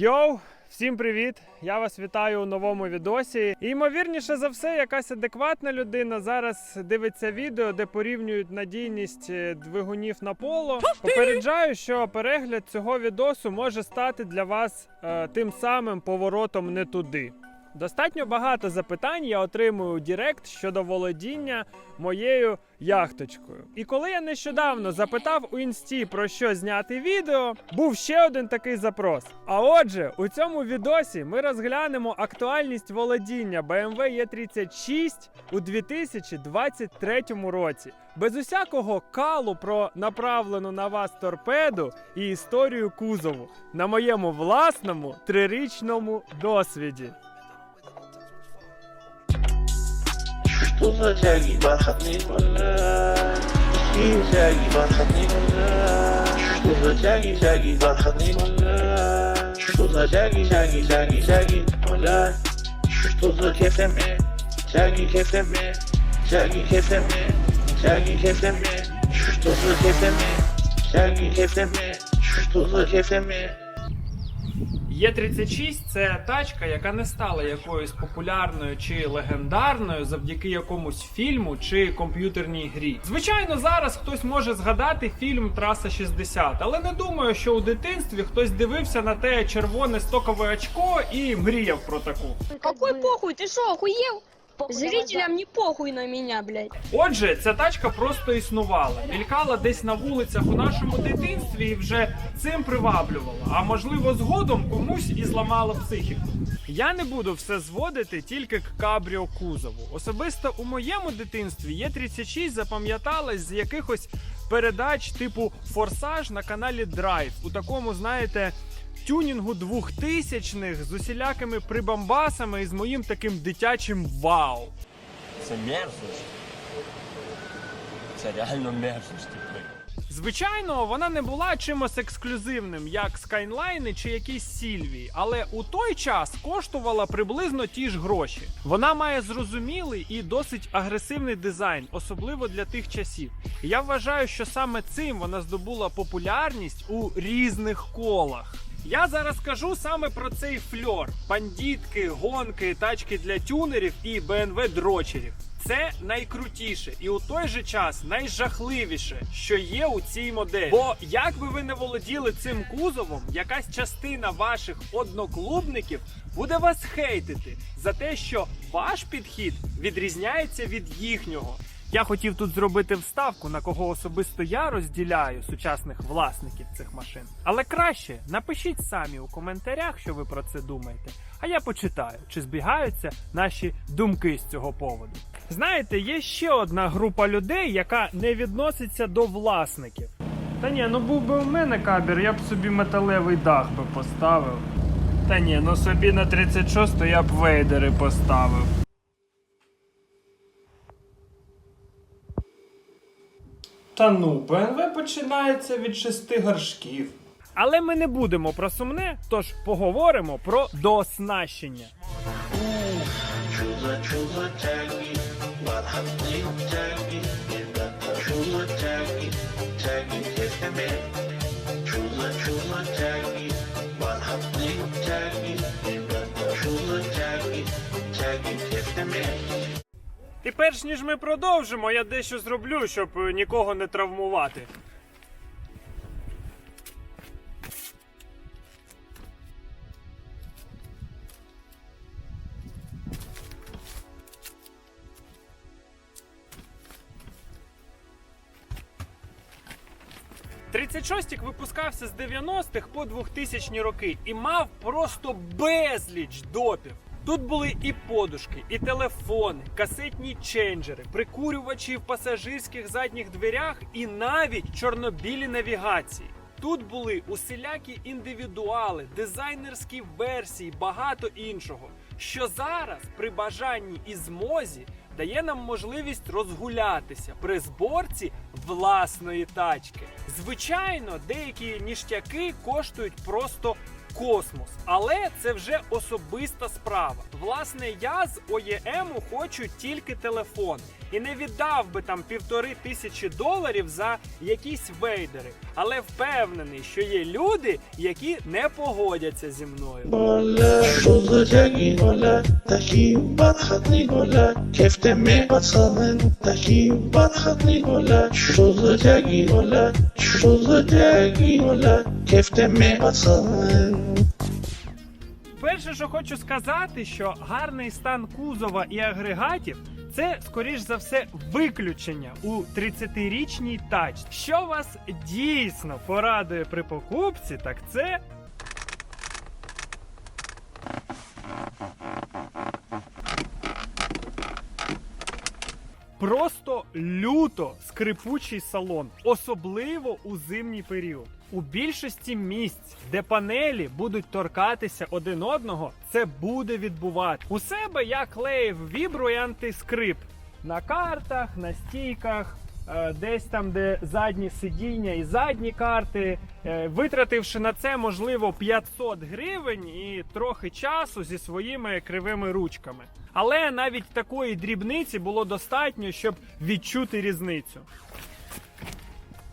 Йоу, всім привіт! Я вас вітаю у новому відосі. І ймовірніше за все, якась адекватна людина зараз дивиться відео, де порівнюють надійність е, двигунів на поло. Попереджаю, що перегляд цього відосу може стати для вас е, тим самим поворотом не туди. Достатньо багато запитань я отримую у Дірект щодо володіння моєю яхточкою. І коли я нещодавно запитав у інсті про що зняти відео, був ще один такий запрос. А отже, у цьому відосі ми розглянемо актуальність володіння BMW E36 у 2023 році. Без усякого калу про направлену на вас торпеду і історію кузову на моєму власному трирічному досвіді. Tutacak gibi atlayayım onlara Güzel gibi atlayayım onlara Tutacak güzel gibi atlayayım onlara Tutacak güzel güzel güzel git onlara Şu tuzu keseme Sergi keseme Sergi keseme Sergi keseme Şu tuzu keseme Sergi keseme Şu tuzu keseme Что за кефеме? Є36 це тачка, яка не стала якоюсь популярною чи легендарною завдяки якомусь фільму чи комп'ютерній грі. Звичайно, зараз хтось може згадати фільм Траса 60, але не думаю, що у дитинстві хтось дивився на те червоне стокове очко і мріяв про таку. Какой похуй? Ты что, охуел? Зрителям не похуй на меня, блядь. Отже, ця тачка просто існувала, мількала десь на вулицях у нашому дитинстві і вже цим приваблювала. А можливо, згодом комусь і зламала психіку. Я не буду все зводити тільки к кабріо кузову. Особисто у моєму дитинстві є 36 запам'яталась з якихось передач типу Форсаж на каналі Драйв. У такому, знаєте. Тюнінгу двохтисячних з усілякими прибамбасами і з моїм таким дитячим вау. Це мерзость. Це реально мерзость. типу. Звичайно, вона не була чимось ексклюзивним, як Скайнлайни чи якісь Сільвії, але у той час коштувала приблизно ті ж гроші. Вона має зрозумілий і досить агресивний дизайн, особливо для тих часів. Я вважаю, що саме цим вона здобула популярність у різних колах. Я зараз кажу саме про цей фльор: бандитки, гонки, тачки для тюнерів і BMW дрочерів. Це найкрутіше і у той же час найжахливіше, що є у цій моделі. Бо як би ви не володіли цим кузовом, якась частина ваших одноклубників буде вас хейтити за те, що ваш підхід відрізняється від їхнього. Я хотів тут зробити вставку, на кого особисто я розділяю сучасних власників цих машин. Але краще напишіть самі у коментарях, що ви про це думаєте. А я почитаю, чи збігаються наші думки з цього поводу. Знаєте, є ще одна група людей, яка не відноситься до власників. Та ні, ну був би у мене кабір, я б собі металевий дах би поставив. Та ні, ну собі на 36 я б вейдери поставив. Та ну, БНВ починається від шести горшків. Але ми не будемо про сумне, тож поговоримо про дооснащення. Чудо, чудо І перш ніж ми продовжимо, я дещо зроблю, щоб е, нікого не травмувати. Тридцять випускався з 90-х по 2000 роки і мав просто безліч допів. Тут були і подушки, і телефони, касетні ченджери, прикурювачі в пасажирських задніх дверях і навіть чорнобілі навігації. Тут були усілякі індивідуали, дизайнерські версії, багато іншого, що зараз при бажанні і змозі дає нам можливість розгулятися при зборці власної тачки. Звичайно, деякі ніштяки коштують просто космос, але це вже особиста справа. Власне, я з ОЄМ хочу тільки телефон і не віддав би там півтори тисячі доларів за якісь вейдери. але впевнений, що є люди, які не погодяться зі мною. За тяги, голя, такі бархатні голя, кефтеми пацани, такі бархатні голя, що за тяги, голя, кефтеми пацани. Перше, що хочу сказати, що гарний стан кузова і агрегатів це, скоріш за все, виключення у 30-річній тачці. Що вас дійсно порадує при покупці, так це. Просто люто скрипучий салон, особливо у зимній період. У більшості місць, де панелі будуть торкатися один одного, це буде відбувати. У себе я клеїв вібру і антискрип на картах, на стійках, е, десь там, де задні сидіння і задні карти, е, витративши на це можливо 500 гривень і трохи часу зі своїми кривими ручками. Але навіть такої дрібниці було достатньо, щоб відчути різницю.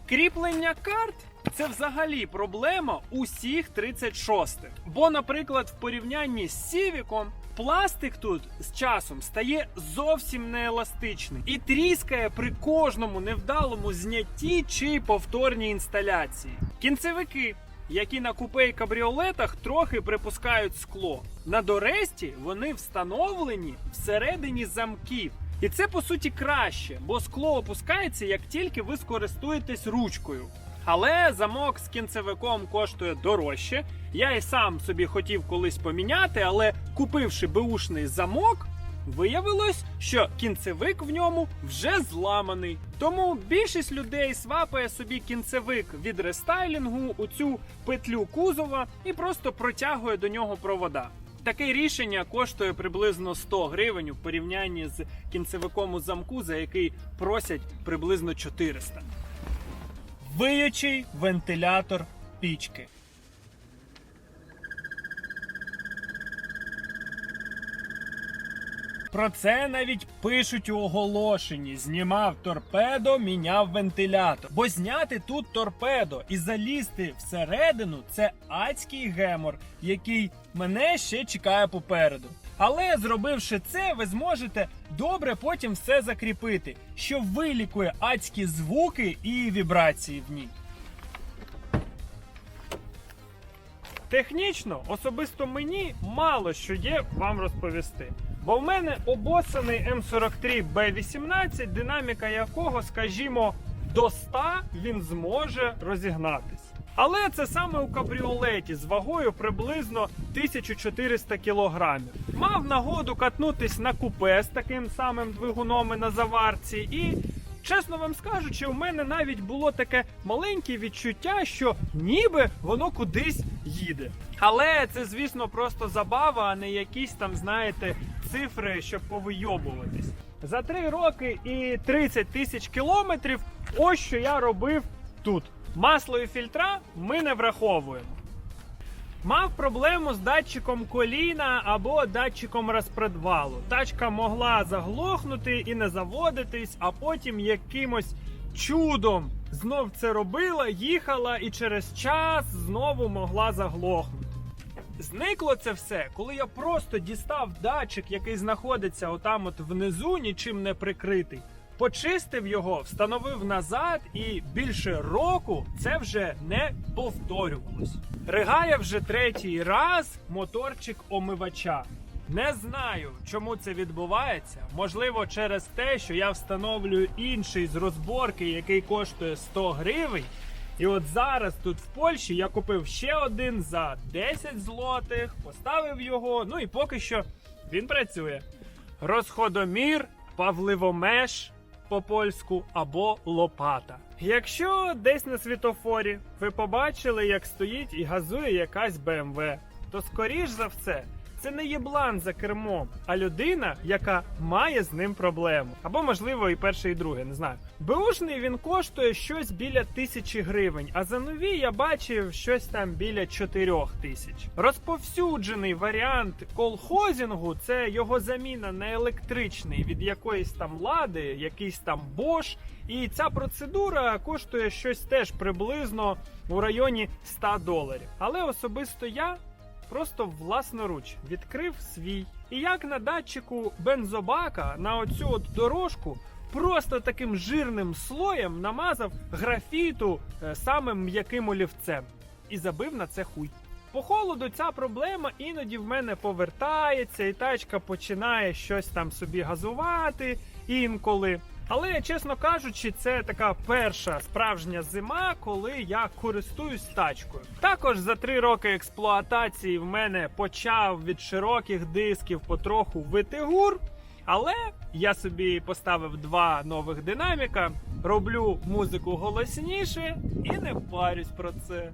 Кріплення карт це взагалі проблема усіх 36-х. Бо, наприклад, в порівнянні з Сівіком пластик тут з часом стає зовсім нееластичним і тріскає при кожному невдалому знятті чи повторній інсталяції. Кінцевики. Які на купе і кабріолетах трохи припускають скло. На Доресті вони встановлені всередині замків. І це по суті краще, бо скло опускається, як тільки ви скористуєтесь ручкою. Але замок з кінцевиком коштує дорожче. Я і сам собі хотів колись поміняти, але купивши беушний замок, виявилось, що кінцевик в ньому вже зламаний. Тому більшість людей свапає собі кінцевик від рестайлінгу у цю петлю кузова і просто протягує до нього провода. Таке рішення коштує приблизно 100 гривень у порівнянні з кінцевиком у замку, за який просять приблизно 400. Виючий вентилятор пічки. Про це навіть пишуть у оголошенні: знімав торпедо, міняв вентилятор. Бо зняти тут торпедо і залізти всередину це адський гемор, який мене ще чекає попереду. Але зробивши це, ви зможете добре потім все закріпити, що вилікує адські звуки і вібрації в ній. Технічно, особисто мені мало що є вам розповісти. Бо в мене обоссаний М43 Б18, динаміка якого, скажімо, до 100 він зможе розігнатись. Але це саме у кабріолеті з вагою приблизно 1400 кілограмів. Мав нагоду катнутись на купе з таким самим двигуном і на заварці і. Чесно вам скажучи, у мене навіть було таке маленьке відчуття, що ніби воно кудись їде. Але це, звісно, просто забава, а не якісь там, знаєте, цифри, щоб повийобуватись. За три роки і 30 тисяч кілометрів, ось що я робив тут. Масло і фільтра ми не враховуємо. Мав проблему з датчиком коліна або датчиком розпредвалу. Тачка могла заглохнути і не заводитись, а потім якимось чудом знов це робила, їхала і через час знову могла заглохнути. Зникло це все, коли я просто дістав датчик, який знаходиться отам от внизу, нічим не прикритий. Почистив його, встановив назад, і більше року це вже не повторювалось. Ригає вже третій раз моторчик омивача. Не знаю, чому це відбувається. Можливо, через те, що я встановлюю інший з розборки, який коштує 100 гривень. І от зараз тут в Польщі я купив ще один за 10 злотих, поставив його. Ну і поки що він працює. Розходомір, павливомеш по польську або лопата. Якщо десь на світофорі ви побачили, як стоїть і газує якась БМВ, то скоріш за все Це не єблан за кермом, а людина, яка має з ним проблему. Або, можливо, і перше, і друге, не знаю. Беушний він коштує щось біля тисячі гривень, а за нові я бачив щось там біля чотирьох тисяч. Розповсюджений варіант колхозінгу це його заміна на електричний від якоїсь там лади, якийсь там Bosch. І ця процедура коштує щось теж приблизно у районі 100 доларів. Але особисто я просто власноруч відкрив свій. І як на датчику бензобака на оцю от дорожку просто таким жирним слоєм намазав графіту е, самим м'яким олівцем і забив на це хуй. По холоду ця проблема іноді в мене повертається, і тачка починає щось там собі газувати інколи. Але, чесно кажучи, це така перша справжня зима, коли я користуюсь тачкою. Також за три роки експлуатації в мене почав від широких дисків потроху вити гур. Але я собі поставив два нових динаміка, роблю музику голосніше і не парюсь про це.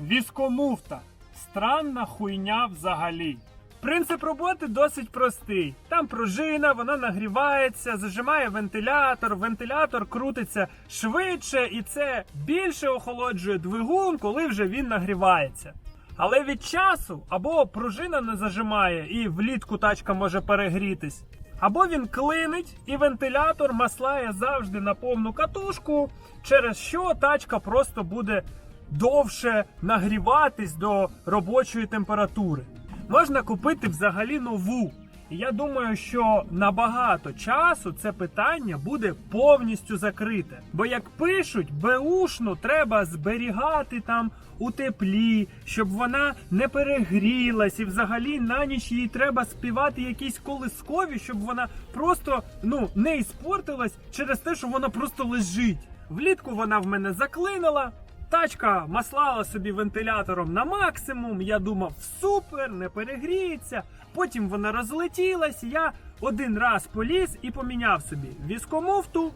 Віскомуфта. Странна хуйня взагалі. Принцип роботи досить простий. Там пружина, вона нагрівається, зажимає вентилятор, вентилятор крутиться швидше, і це більше охолоджує двигун, коли вже він нагрівається. Але від часу або пружина не зажимає і влітку тачка може перегрітись, або він клинить і вентилятор маслає завжди на повну катушку, через що тачка просто буде довше нагріватись до робочої температури. Можна купити взагалі нову. Я думаю, що на багато часу це питання буде повністю закрите. Бо як пишуть, беушну треба зберігати там у теплі, щоб вона не перегрілась, і взагалі на ніч їй треба співати якісь колискові, щоб вона просто ну не іспортилась через те, що вона просто лежить. Влітку вона в мене заклинила. Тачка маслала собі вентилятором на максимум. Я думав, супер, не перегріється. Потім вона розлетілась. Я один раз поліз і поміняв собі віскомуфту,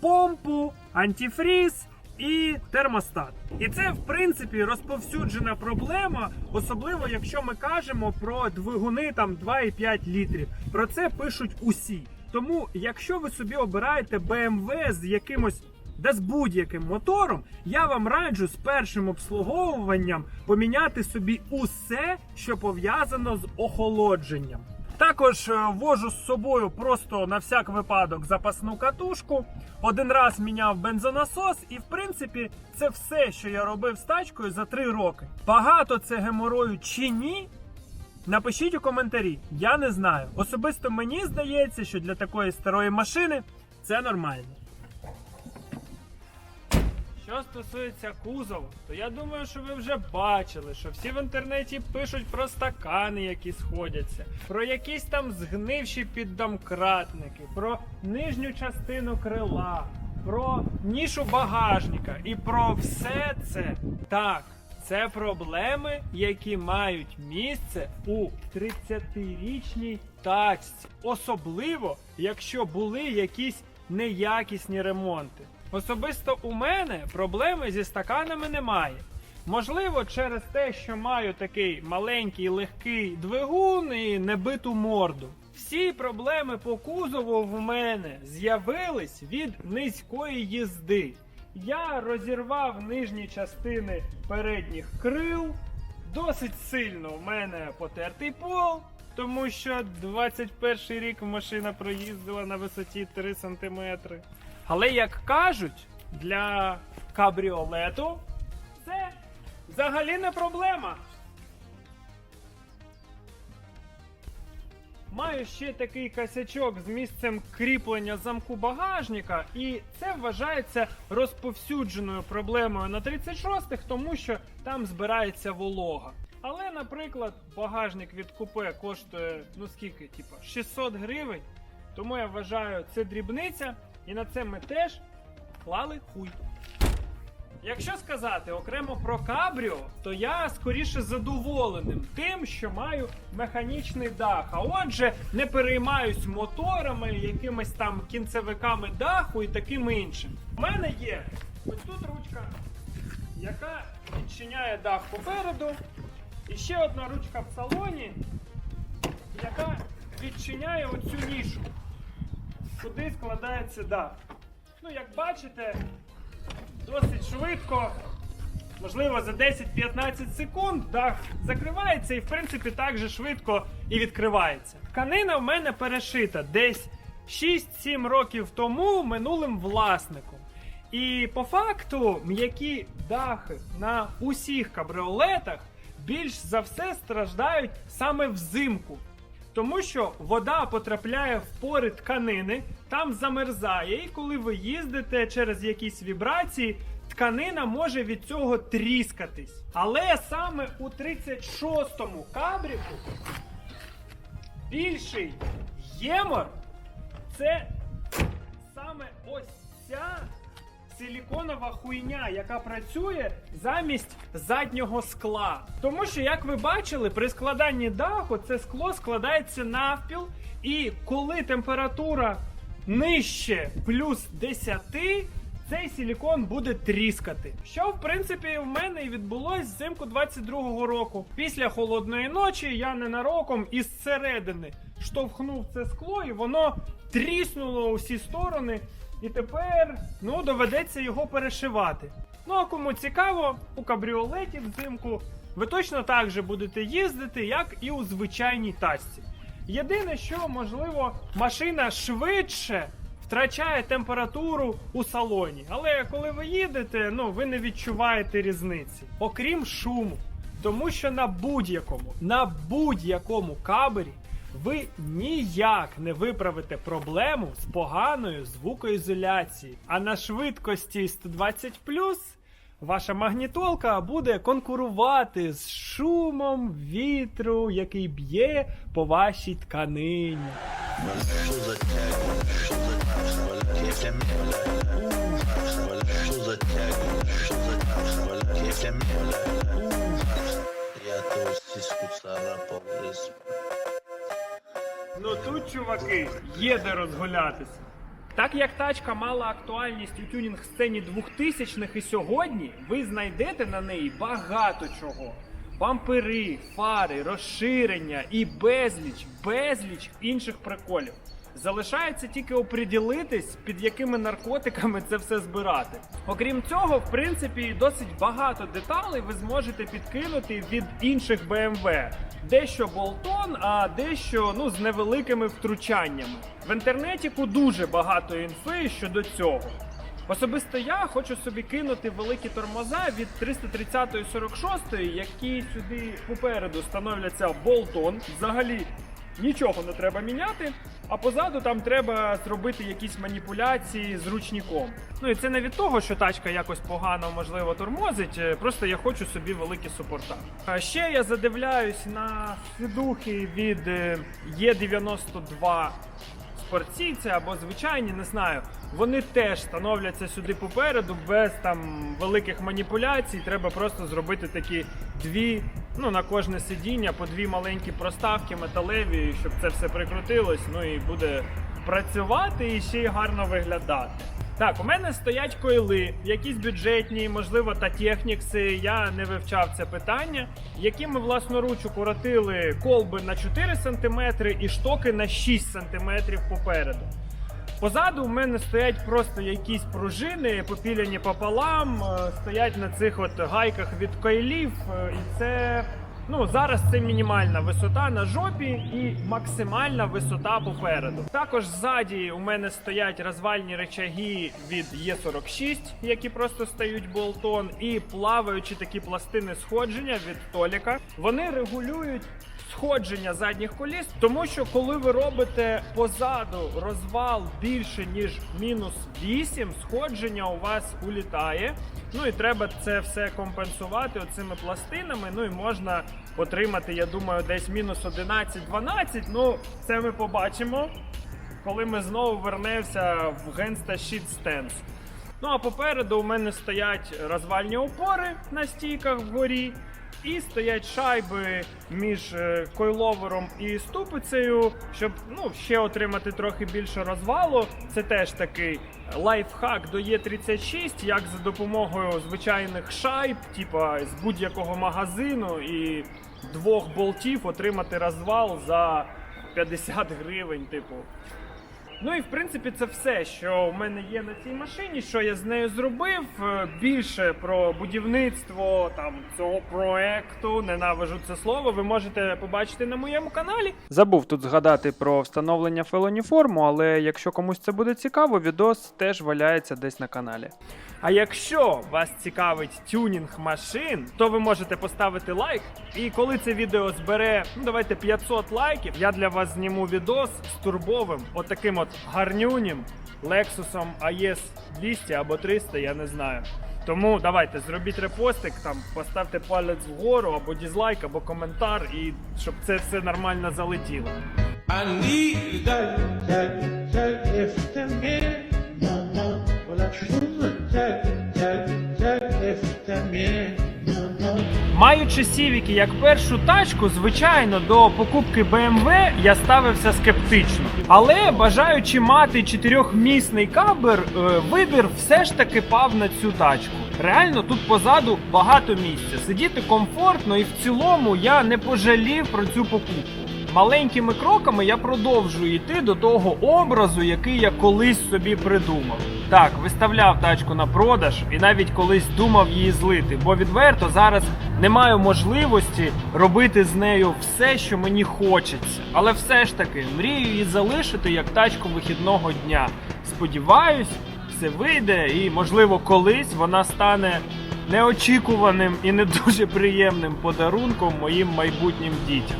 помпу, антифріз і термостат. І це, в принципі, розповсюджена проблема, особливо якщо ми кажемо про двигуни там 2,5 літрів. Про це пишуть усі. Тому, якщо ви собі обираєте BMW з якимось да з будь-яким мотором, я вам раджу з першим обслуговуванням поміняти собі усе, що пов'язано з охолодженням. Також е, вожу з собою просто на всяк випадок запасну катушку. Один раз міняв бензонасос, і в принципі це все, що я робив з тачкою за три роки. Багато це геморою чи ні? Напишіть у коментарі, я не знаю. Особисто мені здається, що для такої старої машини це нормально. Що стосується кузову, то я думаю, що ви вже бачили, що всі в інтернеті пишуть про стакани, які сходяться, про якісь там згнивші піддомкратники, про нижню частину крила, про нішу багажника і про все це. Так, це проблеми, які мають місце у 30-річній тачці. Особливо, якщо були якісь неякісні ремонти. Особисто у мене проблеми зі стаканами немає. Можливо, через те, що маю такий маленький легкий двигун і небиту морду. Всі проблеми по кузову в мене з'явились від низької їзди. Я розірвав нижні частини передніх крил. Досить сильно в мене потертий пол, тому що 21 рік машина проїздила на висоті 3 см. Але як кажуть, для кабріолету це взагалі не проблема. Маю ще такий косячок з місцем кріплення замку багажника, і це вважається розповсюдженою проблемою на 36-х, тому що там збирається волога. Але, наприклад, багажник від купе коштує ну скільки, типа 600 гривень. Тому я вважаю, це дрібниця, і на це ми теж клали хуй. Якщо сказати окремо про кабріо, то я скоріше задоволеним тим, що маю механічний дах. А отже, не переймаюсь моторами, якимись там кінцевиками даху і таким іншим. У мене є ось тут ручка, яка відчиняє дах попереду. І ще одна ручка в салоні, яка відчиняє оцю нішу, куди складається дах. Ну, як бачите, досить швидко, можливо, за 10-15 секунд дах закривається і, в принципі, так же швидко і відкривається. Тканина в мене перешита десь 6-7 років тому минулим власником. І по факту м'які дахи на усіх кабріолетах більш за все страждають саме взимку. Тому що вода потрапляє в пори тканини, там замерзає, і коли ви їздите через якісь вібрації, тканина може від цього тріскатись. Але саме у 36-му кабріку більший ємор це саме ось ця силіконова хуйня, яка працює замість заднього скла. Тому що, як ви бачили, при складанні даху це скло складається навпіл, і коли температура нижче плюс 10, цей силікон буде тріскати. Що в принципі в мене і відбулось взимку 22-го року. Після холодної ночі я ненароком із середини штовхнув це скло, і воно тріснуло у всі сторони. І тепер ну доведеться його перешивати. Ну а кому цікаво, у кабріолеті взимку ви точно так же будете їздити, як і у звичайній тачці. Єдине, що можливо, машина швидше втрачає температуру у салоні. Але коли ви їдете, ну ви не відчуваєте різниці, окрім шуму. Тому що на будь-якому, на будь-якому кабері ви ніяк не виправите проблему з поганою звукоізоляцією. А на швидкості 120 ваша магнітолка буде конкурувати з шумом вітру, який б'є по вашій тканині. Я Ну тут, чуваки, є де розгулятися. Так як тачка мала актуальність у тюнінг сцені 2000-х і сьогодні, ви знайдете на неї багато чого. Бампери, фари, розширення і безліч, безліч інших приколів. Залишається тільки оприділитись, під якими наркотиками це все збирати. Окрім цього, в принципі, досить багато деталей ви зможете підкинути від інших BMW. Дещо болтон, а дещо ну з невеликими втручаннями. В інтернеті дуже багато інфи щодо цього. Особисто я хочу собі кинути великі тормоза від 330 46 які сюди попереду становляться болтон. Взагалі нічого не треба міняти. А позаду там треба зробити якісь маніпуляції з ручником. Ну і це не від того, що тачка якось погано можливо тормозить. е, Просто я хочу собі великі супорта. А ще я задивляюсь на сидухи від е, Е92 спортці або звичайні, не знаю. Вони теж становляться сюди попереду без там великих маніпуляцій. Треба просто зробити такі дві, ну на кожне сидіння, по дві маленькі проставки металеві, щоб це все прикрутилось. Ну і буде працювати і ще й гарно виглядати. Так, у мене стоять койли, якісь бюджетні, можливо, та технікси. Я не вивчав це питання, які ми власноруч укоротили колби на 4 см і штоки на 6 см попереду. Позаду у мене стоять просто якісь пружини, попіляні пополам, е, стоять на цих от гайках від койлів. е, І це ну зараз це мінімальна висота на жопі і максимальна висота попереду. Також ззаді у мене стоять розвальні речаги від Е46, які просто стають болтон, і плаваючі такі пластини сходження від Толіка. Вони регулюють сходження задніх коліс, тому що коли ви робите позаду розвал більше ніж мінус 8, сходження у вас улітає. Ну і треба це все компенсувати оцими пластинами. Ну і можна отримати, я думаю, десь мінус 11-12. Ну, це ми побачимо, коли ми знову вернемося в Gangsta Shit Stance. Ну а попереду у мене стоять розвальні опори на стійках вгорі. І стоять шайби між е, койловером і ступицею, щоб ну, ще отримати трохи більше розвалу. Це теж такий лайфхак до Є36, як за допомогою звичайних шайб, типа з будь-якого магазину, і двох болтів отримати розвал за 50 гривень, типу. Ну і в принципі це все, що в мене є на цій машині, що я з нею зробив. Е, Більше про будівництво там цього проекту, ненавижу це слово. Ви можете побачити на моєму каналі. Забув тут згадати про встановлення фелоніформу, але якщо комусь це буде цікаво, відос теж валяється десь на каналі. А якщо вас цікавить тюнінг машин, то ви можете поставити лайк. І коли це відео збере, ну давайте 500 лайків, я для вас зніму відос з турбовим, отаким от гарнюнім Lexus AES 200 або 300, я не знаю. Тому давайте зробіть репостик, там поставте палець вгору або дізлайк, або коментар, і щоб це все нормально залетіло. I need that. Tag, tag, Маючи Сівіки як першу тачку, звичайно, до покупки BMW я ставився скептично. Але бажаючи мати чотирьохмісний кабер, е, вибір все ж таки пав на цю тачку. Реально тут позаду багато місця. Сидіти комфортно, і в цілому я не пожалів про цю покупку. Маленькими кроками я продовжую йти до того образу, який я колись собі придумав. Так, виставляв тачку на продаж і навіть колись думав її злити, бо відверто зараз не маю можливості робити з нею все, що мені хочеться. Але все ж таки мрію її залишити як тачку вихідного дня. Сподіваюсь, все вийде, і можливо колись вона стане неочікуваним і не дуже приємним подарунком моїм майбутнім дітям.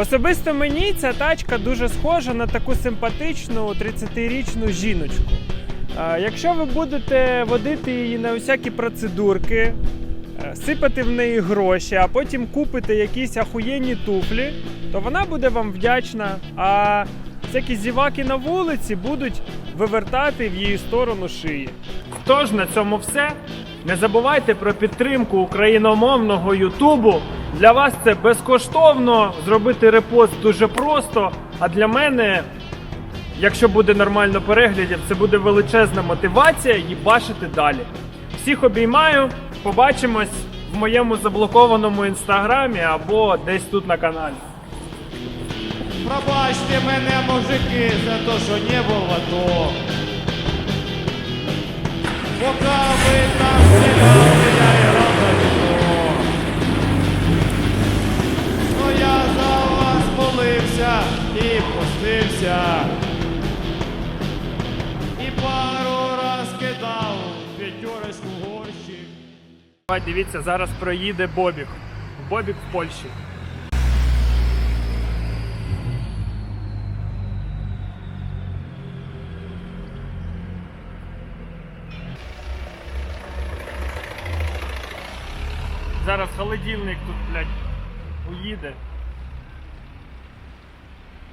Особисто мені ця тачка дуже схожа на таку симпатичну 30-річну жіночку. Якщо ви будете водити її на усякі процедурки, е, сипати в неї гроші, а потім купите якісь ахуєнні туфлі, то вона буде вам вдячна. А всякі зіваки на вулиці будуть вивертати в її сторону шиї. Тож на цьому все. Не забувайте про підтримку україномовного Ютубу. Для вас це безкоштовно. Зробити репост дуже просто. А для мене Якщо буде нормально переглядів, це буде величезна мотивація їбашити далі. Всіх обіймаю, побачимось в моєму заблокованому інстаграмі або десь тут на каналі. Пробачте мене, мужики, за то, що не був в АТО. Пока і. І пару раз кидав п'ятерочку в горщик. Дивіться, зараз проїде Бобік. Бобік в Польщі. Зараз холодильник тут, блядь, уїде.